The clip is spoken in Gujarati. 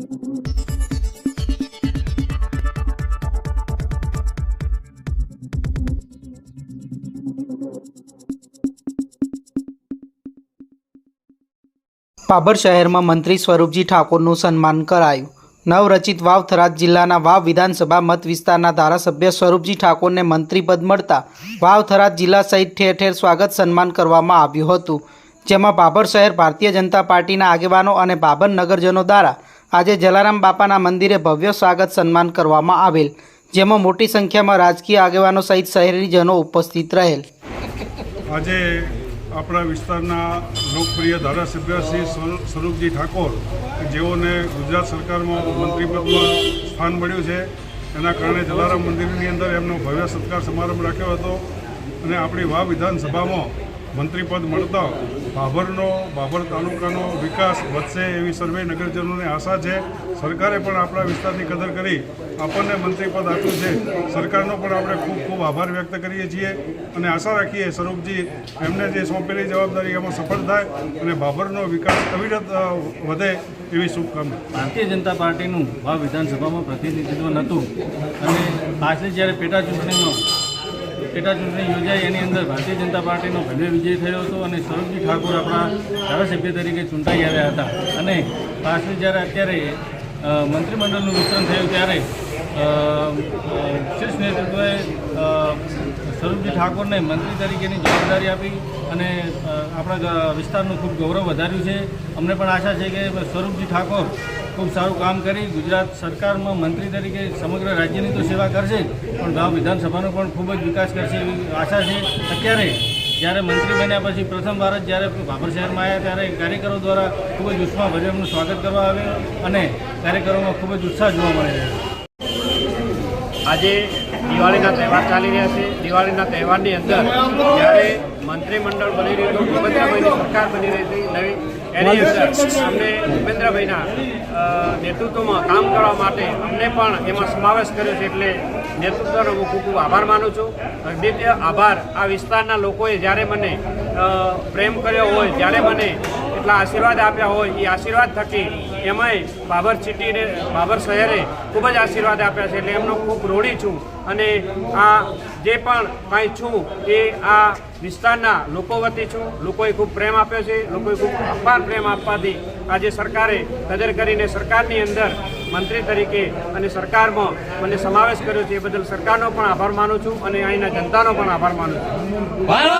પાભર શહેરમાં મંત્રી સ્વરૂપજી ઠાકોરનું સન્માન કરાયું. નવરચિત વાવ થરાદ જિલ્લાના વાવ વિધાનસભા મત વિસ્તારના ધારાસભ્ય સ્વરૂપજી ઠાકોરને મંત્રીપદ મળતા વાવ થરાદ જિલ્લા સહિત ઠેર ઠેર સ્વાગત સન્માન કરવામાં આવ્યું હતું. જેમાં બાબર શહેર ભારતીય જનતા પાર્ટીના આગેવાનો અને બાબર નગરજનો દ્વારા આજે જલારામ બાપાના મંદિરે ભવ્ય સ્વાગત સન્માન કરવામાં આવેલ, જેમાં મોટી સંખ્યામાં રાજકીય આગેવાનો સહિત શહેરીજનો ઉપસ્થિત રહેલ. આજે આપણા વિસ્તારના લોકપ્રિય ધારાસભ્ય શ્રી સ્વરૂપજી ઠાકોર જેઓને ગુજરાત સરકારમાં મંત્રીપદમાં સ્થાન મળ્યું છે, એના કારણે જલારામ મંદિરની અંદર એમનો ભવ્ય સત્કાર સમારંભ રાખ્યો હતો. અને આપણી વાવ વિધાનસભામાં મંત્રીપદ મળતા ભાભરનો ભાભર તાલુકાનો વિકાસ વધશે એવી સર્વે નગરજનોને આશા છે. સરકારે પણ આપણા વિસ્તારની કદર કરી આપણને મંત્રીપદ આપ્યું છે. સરકારનો પણ આપણે ખૂબ ખૂબ આભાર વ્યક્ત કરીએ છીએ અને આશા રાખીએ સ્વરૂપજી, એમને જે સોંપેલી જવાબદારી એમાં સફળ થાય અને ભાભરનો વિકાસ અવિરત વધે એવી શુભકામના. ભારતીય જનતા પાર્ટીનું આ વિધાનસભામાં પ્રતિનિધિત્વ નહોતું. અને પાછલી જ્યારે પેટા ચૂંટણીમાં પેટા ચૂંટણી યોજાઈ, એની અંદર ભારતીય જનતા પાર્ટીનો ભવ્ય વિજય થયો હતો અને સ્વરૂપજી ઠાકોર આપણા ધારાસભ્ય તરીકે ચૂંટાઈ આવ્યા હતા. અને પાછળ જ્યારે અત્યારે મંત્રીમંડળનું વિસ્તરણ થયું ત્યારે શીર્ષ નેતૃત્વએ સ્વરૂપજી ઠાકોરને મંત્રી તરીકેની જવાબદારી આપી અને આપણા વિસ્તારનું ખૂબ ગૌરવ વધાર્યું છે. અમને પણ આશા છે કે સ્વરૂપજી ઠાકોર ખૂબ સારું કામ કરી ગુજરાત સરકારમાં મંત્રી તરીકે સમગ્ર રાજ્યની તો સેવા કરશે પણ ગામ વિધાનસભાનો પણ ખૂબ જ વિકાસ કરશે એવી આશા છે. અત્યારે જ્યારે મંત્રી બન્યા પછી પ્રથમ વાર જ જ્યારે ભાભર શહેરમાં આવ્યા ત્યારે કાર્યકરો દ્વારા ખૂબ જ ઉષ્માભર્યું એમનું સ્વાગત કરવા આવ્યું અને કાર્યકરોમાં ખૂબ જ ઉત્સાહ જોવા મળે છે આજે દિવાળીના તહેવાર ચાલી રહ્યા છે. દિવાળીના તહેવારની અંદર જ્યારે મંત્રીમંડળ બની રહ્યું હતું સરકાર બની રહી હતી એની અંદર અમને ભૂપેન્દ્રભાઈના નેતૃત્વમાં કામ કરવા માટે અમને પણ એમાં સમાવેશ કર્યો છે એટલે નેતૃત્વનો હું ખૂબ ખૂબ આભાર માનું છું. દ્વિતીય આભાર આ વિસ્તારના લોકોએ જ્યારે મને પ્રેમ કર્યો હોય, જ્યારે મને એટલા આશીર્વાદ આપ્યા હોય, એ આશીર્વાદ થકી એમાંય બાબર સિટીને, બાબર શહેરે ખૂબ જ આશીર્વાદ આપ્યા છે એટલે એમનો ખૂબ રોડી છું અને આ જે પણ કાંઈ છું એ આ વિસ્તારના લોકો વતી છું. લોકોએ ખૂબ પ્રેમ આપ્યો છે, લોકોએ ખૂબ અપાર પ્રેમ આપવાથી આજે સરકારે કદર કરીને સરકારની અંદર મંત્રી તરીકે અને સરકારમાં મને સમાવેશ કર્યો છે એ બદલ સરકારનો પણ આભાર માનું છું અને અહીંના જનતાનો પણ આભાર માનું છું.